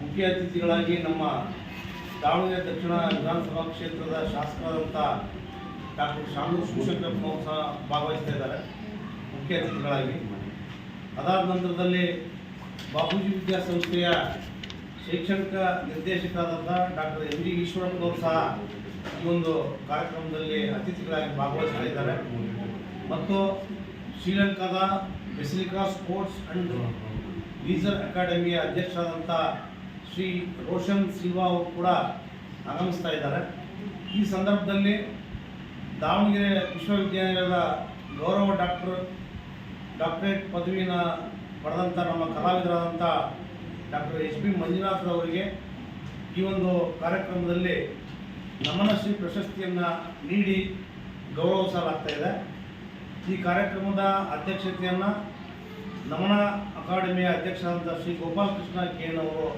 ಮುಖ್ಯ ಅತಿಥಿಗಳಾಗಿ ನಮ್ಮ ದಾವಣಗೆರೆ ದಕ್ಷಿಣ ವಿಧಾನಸಭಾ ಕ್ಷೇತ್ರದ ಶಾಸಕರಾದಂಥ ಡಾಕ್ಟರ್ ಶಾಮೂರ್ ಶಿವಶಂಕರಪ್ಪನವರು ಸಹ ಭಾಗವಹಿಸ್ತಾ ಇದ್ದಾರೆ. ಮುಖ್ಯ ಅತಿಥಿಗಳಾಗಿ. ಅದಾದ ನಂತರದಲ್ಲಿ ವಿದ್ಯಾ ವಿದ್ಯಾಸಂಸ್ಥೆಯ ಶೈಕ್ಷಣಿಕ ನಿರ್ದೇಶಕರಾದಂಥ ಡಾಕ್ಟರ್ ಎಂ ಜಿ ಈಶ್ವರಪ್ಪನವರು ಸಹ ಈ ಒಂದು ಕಾರ್ಯಕ್ರಮದಲ್ಲಿ ಅತಿಥಿಗಳಾಗಿ ಭಾಗವಹಿಸ್ತಾ ಇದ್ದಾರೆ. ಮತ್ತು ಶ್ರೀಲಂಕಾದ ಬೆಸಿಲಿಕಾ ಸ್ಪೋರ್ಟ್ಸ್ ಅಂಡ್ ಲೀಸರ್ ಅಕಾಡೆಮಿಯ ಅಧ್ಯಕ್ಷರಾದಂಥ ಶ್ರೀ ರೋಷನ್ ಸಿಲ್ವಾ ಅವರು ಕೂಡ ಆಗಮಿಸ್ತಾ ಇದ್ದಾರೆ. ಈ ಸಂದರ್ಭದಲ್ಲಿ ದಾವಣಗೆರೆ ವಿಶ್ವವಿದ್ಯಾನಿಲಯದ ಗೌರವ ಡಾಕ್ಟರ್, ಡಾಕ್ಟರೇಟ್ ಪದವಿನ ಪಡೆದಂಥ ನಮ್ಮ ಕಲಾವಿದರಾದಂಥ ಡಾಕ್ಟರ್ ಎಚ್ ಪಿ ಮಂಜುನಾಥ್ರವರಿಗೆ ಈ ಒಂದು ಕಾರ್ಯಕ್ರಮದಲ್ಲಿ ನಮನ ಶ್ರೀ ಪ್ರಶಸ್ತಿಯನ್ನು ನೀಡಿ ಗೌರವಿಸಲಾಗ್ತಾ ಇದೆ. ಈ ಕಾರ್ಯಕ್ರಮದ ಅಧ್ಯಕ್ಷತೆಯನ್ನು ನಮನ ಅಕಾಡೆಮಿಯ ಅಧ್ಯಕ್ಷರಾದಂಥ ಶ್ರೀ ಗೋಪಾಲಕೃಷ್ಣ ಅವರು